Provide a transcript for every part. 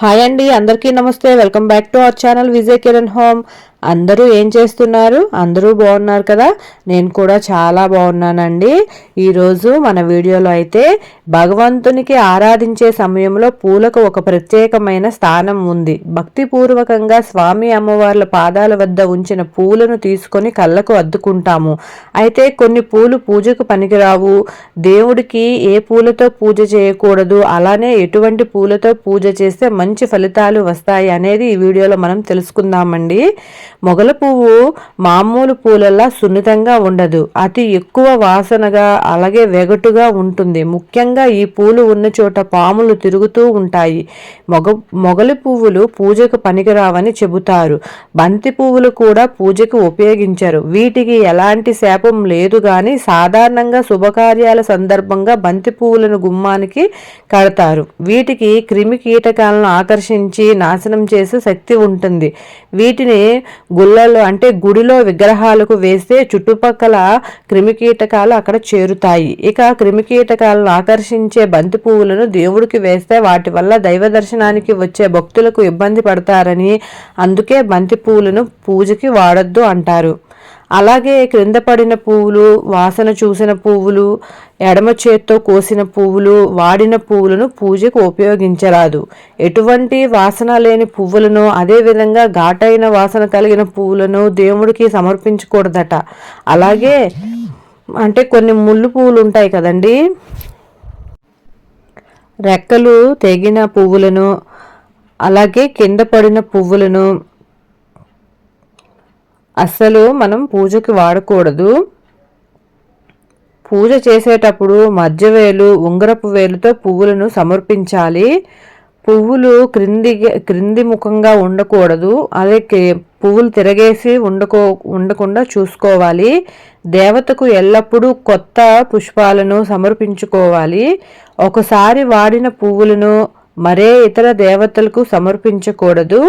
Hi అండి అందరికీ నమస్తే. Welcome back to our channel Vijay Kiran home. అందరూ ఏం చేస్తున్నారు? అందరూ బాగున్నారు కదా? నేను కూడా చాలా బాగున్నానండి. ఈరోజు మన వీడియోలో అయితే భగవంతునికి ఆరాధించే సమయంలో పూలకు ఒక ప్రత్యేకమైన స్థానం ఉంది. భక్తిపూర్వకంగా స్వామి అమ్మవార్ల పాదాల వద్ద ఉంచిన పూలను తీసుకొని కళ్ళకు అద్దుకుంటాము. అయితే కొన్ని పూలు పూజకు పనికిరావు. దేవుడికి ఏ పూలతో పూజ చేయకూడదు అలానే ఎటువంటి పూలతో పూజ చేస్తే మంచి ఫలితాలు వస్తాయి అనేది ఈ వీడియోలో మనం తెలుసుకుందామండి. మొగల పువ్వు మామూలు పూలల్లా సున్నితంగా ఉండదు. అతి ఎక్కువ వాసనగా అలాగే వెగటుగా ఉంటుంది. ముఖ్యంగా ఈ పూలు ఉన్న చోట పాములు తిరుగుతూ ఉంటాయి. మొగ మొగలి పువ్వులు పూజకు పనికిరావని చెబుతారు. బంతి పువ్వులు కూడా పూజకు ఉపయోగించరు. వీటికి ఎలాంటి శాపం లేదు కానీ సాధారణంగా శుభకార్యాల సందర్భంగా బంతి పువ్వులను గుమ్మానికి కడతారు. వీటికి క్రిమి కీటకాలను ఆకర్షించి నాశనం చేసే శక్తి ఉంటుంది. వీటిని గుళ్ళలో అంటే గుడిలో విగ్రహాలకు వేస్తే చుట్టుపక్కల క్రిమికీటకాలు అక్కడ చేరుతాయి. ఇక క్రిమికీటకాలను ఆకర్షించే బంతి పువ్వులను దేవుడికి వేస్తే వాటి వల్ల దైవ దర్శనానికి వచ్చే భక్తులకు ఇబ్బంది పడతారని అందుకే బంతి పువ్వులను పూజకి వాడొద్దు అంటారు. అలాగే క్రింద పడిన పువ్వులు వాసన చూసిన పువ్వులు ఎడమ చేత్తో కోసిన పువ్వులు వాడిన పువ్వులను పూజకు ఉపయోగించరాదు. ఎటువంటి వాసన లేని పువ్వులను అదేవిధంగా ఘాటైన వాసన కలిగిన పువ్వులను దేవుడికి సమర్పించకూడదట. అలాగే అంటే కొన్ని ముళ్ళు పువ్వులు ఉంటాయి కదండి? రెక్కలు తెగిన పువ్వులను అలాగే కింద పడిన పువ్వులను అస్సలు మనం పూజకి వాడకూడదు. పూజ చేసేటప్పుడు మధ్య వేలు ఉంగరపు వేలుతో పువ్వులను సమర్పించాలి. పువ్వులు క్రింది క్రింది ముఖంగా ఉండకూడదు. అదే పువ్వులు తిరగేసి ఉండకో ఉండకుండా చూసుకోవాలి. దేవతకు ఎల్లప్పుడూ కొత్త పుష్పాలను సమర్పించుకోవాలి. ఒకసారి వాడిన పువ్వులను మరే ఇతర దేవతలకు సమర్పించకూడదు.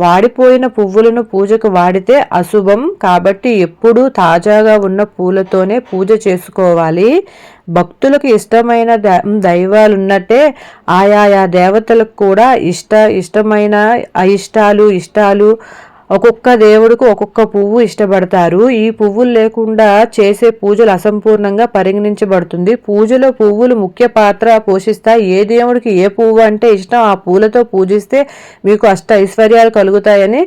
వాడిపోయిన పువ్వులను పూజకు వాడితే అశుభం. కాబట్టి ఎప్పుడూ తాజాగా ఉన్న పూలతోనే పూజ చేసుకోవాలి. భక్తులకు ఇష్టమైన దైవాలున్నట్టే ఆయా దేవతలకు కూడా ఇష్ట ఇష్టమైన అయిష్టాలు ఇష్టాలు ఒక్కొక్క దేవుడికి ఒక్కొక్క పువ్వు ఇష్టపడతారు. ఈ పువ్వులు లేకుండా చేసే పూజలు అసంపూర్ణంగా పరిగణించబడుతుంది. పూజలో పువ్వులు ముఖ్య పాత్ర పోషిస్తాయి ఏ దేవుడికి ఏ పువ్వు అంటే ఇష్టం ఆ పూలతో పూజిస్తే మీకు అష్ట ఐశ్వర్యాలు కలుగుతాయని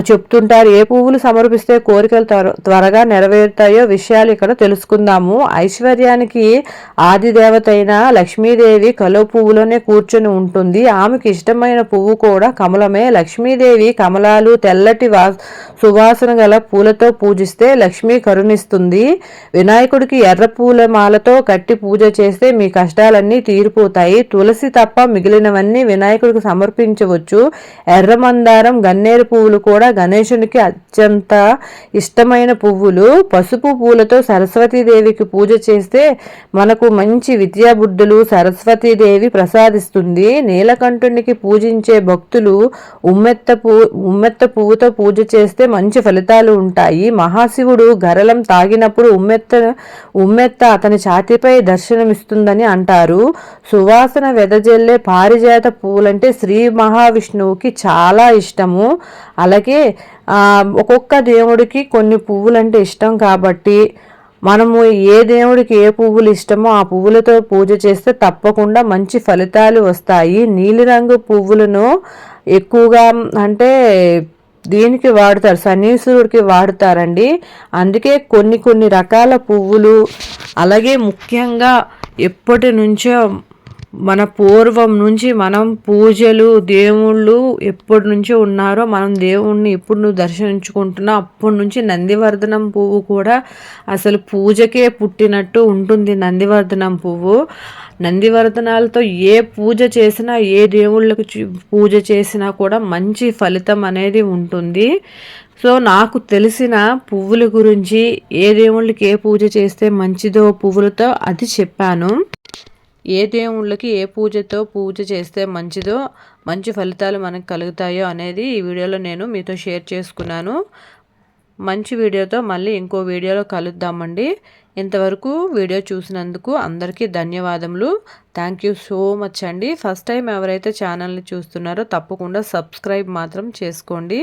చెప్తుంటారు ఏ పువ్వులు సమర్పిస్తే కోరికలు త్వరగా నెరవేరుతాయో విషయాలు ఇక్కడ తెలుసుకుందాము. ఐశ్వర్యానికి ఆదిదేవత అయిన లక్ష్మీదేవి కలో పువ్వులోనే కూర్చొని ఉంటుంది. ఆమెకి ఇష్టమైన పువ్వు కూడా కమలమే. లక్ష్మీదేవి కమలాలు తెల్లటి వా సువాసన గల పూలతో పూజిస్తే లక్ష్మి కరుణిస్తుంది. వినాయకుడికి ఎర్ర పూల మాలతో కట్టి పూజ చేస్తే మీ కష్టాలన్నీ తీరిపోతాయి. తులసి తప్ప మిగిలినవన్నీ వినాయకుడికి సమర్పించవచ్చు. ఎర్ర మందారం గన్నేరు పువ్వులు కూడా కూడా గణేశునికి అత్యంత ఇష్టమైన పువ్వులు పసుపు పూలతో సరస్వతీదేవికి పూజ చేస్తే మనకు మంచి విద్యాబుద్ధులు సరస్వతీదేవి ప్రసాదిస్తుంది. నీలకంఠునికి పూజించే భక్తులు ఉమ్మెత్త పూ ఉమ్మెత్త పువ్వుతో పూజ చేస్తే మంచి ఫలితాలు ఉంటాయి. మహాశివుడు గరలం తాగినప్పుడు ఉమ్మెత్త ఉమ్మెత్త అతని ఛాతిపై దర్శనమిస్తుందని అంటారు. సువాసన వెదజల్లే పారిజాత పువ్వులంటే శ్రీ మహావిష్ణువుకి చాలా ఇష్టము. అలాగే అలాగే ఒక్కొక్క దేవుడికి కొన్ని పువ్వులు అంటే ఇష్టం కాబట్టి మనము ఏ దేవుడికి ఏ పువ్వులు ఇష్టమో ఆ పువ్వులతో పూజ చేస్తే తప్పకుండా మంచి ఫలితాలు వస్తాయి. నీలిరంగు పువ్వులను ఎక్కువగా అంటే దీనికి వాడతారు? శనీశ్వరుడికి వాడతారండి. అందుకే కొన్ని కొన్ని రకాల పువ్వులు అలాగే ముఖ్యంగా ఎప్పటి నుంచో మన పూర్వం నుంచి మనం పూజలు దేవుళ్ళు ఎప్పటి నుంచో ఉన్నారో మనం దేవుణ్ణి ఎప్పుడు నువ్వు దర్శించుకుంటున్నా అప్పటి నుంచి నందివర్ధనం పువ్వు కూడా అసలు పూజకే పుట్టినట్టు ఉంటుంది నందివర్ధనం పువ్వు. నందివర్ధనాలతో ఏ పూజ చేసినా ఏ దేవుళ్ళకి పూజ చేసినా కూడా మంచి ఫలితం అనేది ఉంటుంది. సో నాకు తెలిసిన పువ్వుల గురించి ఏ దేవుళ్ళకి ఏ పూజ చేస్తే మంచిదో పువ్వులతో అది చెప్పాను. ఏ దేవుళ్ళకి ఏ పూజతో పూజ చేస్తే మంచిదో మంచి ఫలితాలు మనకు కలుగుతాయో అనేది ఈ వీడియోలో నేను మీతో షేర్ చేసుకున్నాను. మంచి వీడియోతో మళ్ళీ ఇంకో వీడియోలో కలుద్దామండి. ఇంతవరకు వీడియో చూసినందుకు అందరికీ ధన్యవాదములు. థ్యాంక్ యూ సో మచ్ అండి. ఫస్ట్ టైం ఎవరైతే ఛానల్ని చూస్తున్నారో తప్పకుండా సబ్స్క్రైబ్ మాత్రం చేసుకోండి.